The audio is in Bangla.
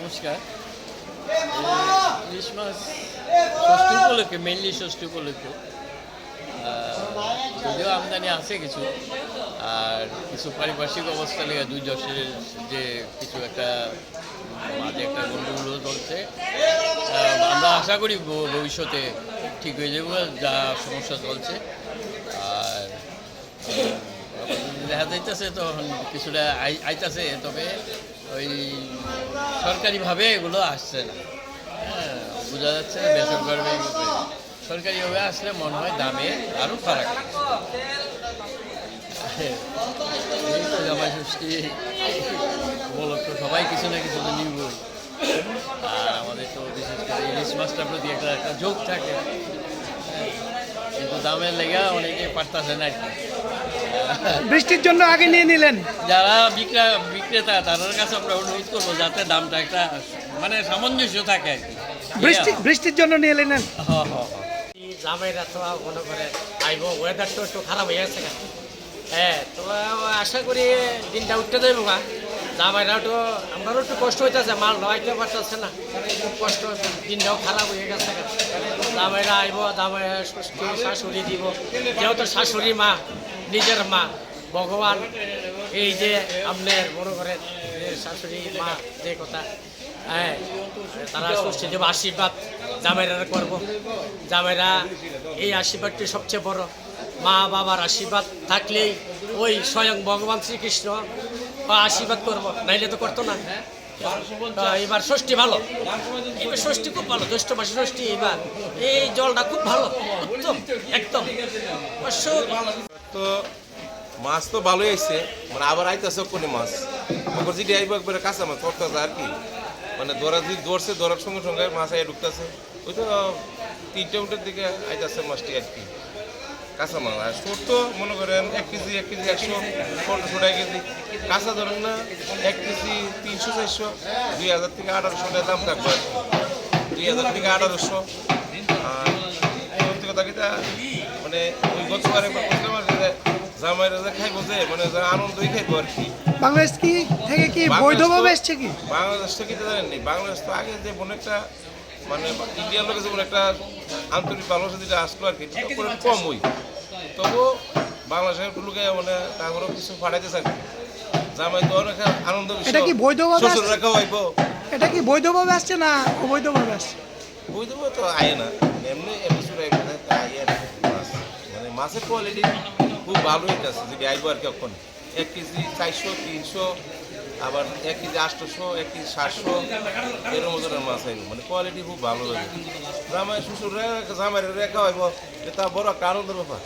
নমস্কার। ইলিশ মাছ ষষ্ঠী উপলক্ষে মেনলি ষষ্ঠী উপলক্ষে। যদিও আমদানি আছে কিছু আর কিছু পারিপার্শ্বিক অবস্থা লেগে দুই যশের যে কিছু একটা মাঝে একটা গণ্ডগোল চলছে। আমরা আশা করি ভবিষ্যতে ঠিক হয়ে যাবে যা সমস্যা চলছে। আর দেখা যাইতেছে তখন কিছুটা আইতাছে তবে ওই সরকারিভাবে এগুলো আসছে না। হ্যাঁ বোঝা যাচ্ছে বেসরকারি সরকারিভাবে আসলে মনে হয় দামে আরও ফারাক। এই তো জামাই ষষ্ঠী উপলক্ষ সবাই কিছু না কিছু তো নিবই। আর আমাদের তো বিশেষ করে ইলিশ মাছটার প্রতি একটা একটা যোগ থাকে। কিন্তু দামের লেগে অনেকে পারতেছে না আর কি। বৃষ্টির জন্য আগে নিয়ে নিলেন। যারা বিক্রা বিক্রেতা তাদের কাছে আমরা অনুরোধ করব যাতে দামটা একটা মানে সামঞ্জস্য থাকে আর কি। বৃষ্টি বৃষ্টির জন্য নিয়ে হ্যাঁ জামাইরা তো মনে করে আইব ওয়েদার তো একটু খারাপ হয়ে গেছে গা। হ্যাঁ তো আশা করি দিনটা উঠতে দেব বা জামাইরা তো আমারও একটু কষ্ট হইতেছে মাল নয়তে পারতেছে না। খুব কষ্ট দিনটাও খারাপ হয়ে গেছে। জামাইরা আইব জামাইরা শাশুড়ি দিব। যেহেতু শাশুড়ি মা নিজের মা। ভগবান, এই যে আপনার মনে করেন শাশুড়ি, মা, যে কথা হ্যাঁ তারা ষষ্ঠী দেব আশীর্বাদ, জামাইরা করব। জামাইরা এই আশীর্বাদটি সবচেয়ে বড়। মা বাবার আশীর্বাদ থাকলেই ওই স্বয়ং ভগবান শ্রীকৃষ্ণ বা আশীর্বাদ করব। নাইলে তো করতো না। এবার ষষ্ঠী ভালো। এবার ষষ্ঠী খুব ভালো। জ্যৈষ্ঠ মাসে ষষ্ঠী এবার। এই জলটা খুব ভালো। একদম। অবশ্য তো মাছ তো ভালোই আইছে মানে আবার আইতেছে কোনে মাছ? ওপর যদি আইব একবারে কাঁচা মাছ পড়তেছে আর কি? মানে ধরা যদি ধরছে, ধরার সঙ্গে সঙ্গে মাছ আই ঢুকতেছে। ওই তো তিনটে উঠের দিকে আইতেছে মাছটি আর কি। কাঁচা মাছ। আর ছোট তো মনে করেন, এক কেজি এক কেজি একশো ছোট এক কেজি। কাঁচা ধরেন না, এক কেজি তিনশো, চারশো, দুই হাজার থেকে আঠারোশো টাকা দাম থাকবে দুই হাজার থেকে আঠারোশো। আর সত্যি কথা মানে ওই গতবার জামাইরা যে খাইবো যে মানে যে আনন্দই খাইবো আর কি। বাংলাদেশ কি থেকে কি বৈধভাবে এসছে কি? বাংলাদেশ থেকে তো জানেন নি বাংলাদেশ তো আগে যে মনে একটা মানে ইন্ডিয়ার লোকের যেমন একটা আন্তরিক ভালোবাসা যেটা আসলো আর কি কম ওই তবু বাংলাদেশের লোকে মানে তারপরেও কিছু পাঠাইতেছে আর কি জামাই তো অনেক আনন্দ এটা কি বৈধভাবে আসছে? শ্বশুররা খাওয়াইবো এটা কি বৈধভাবে আসছে না অবৈধভাবে আসছে? দেবো তো আয় না। এমনি এপিসোড আয় আর মানে মাছের কোয়ালিটি খুব ভালো হইতেছে যদি আইবো আর কি এখন। এক কেজি চারশো, তিনশো, আবার এক কেজি আটশোশো এক কেজি সাতশো এরকম ওজনের মাছ আইব। মানে কোয়ালিটি খুব ভালো লাগে জামাই, শ্বশুর জামাই রেখা হইব এটা বড় আনন্দের ব্যাপার।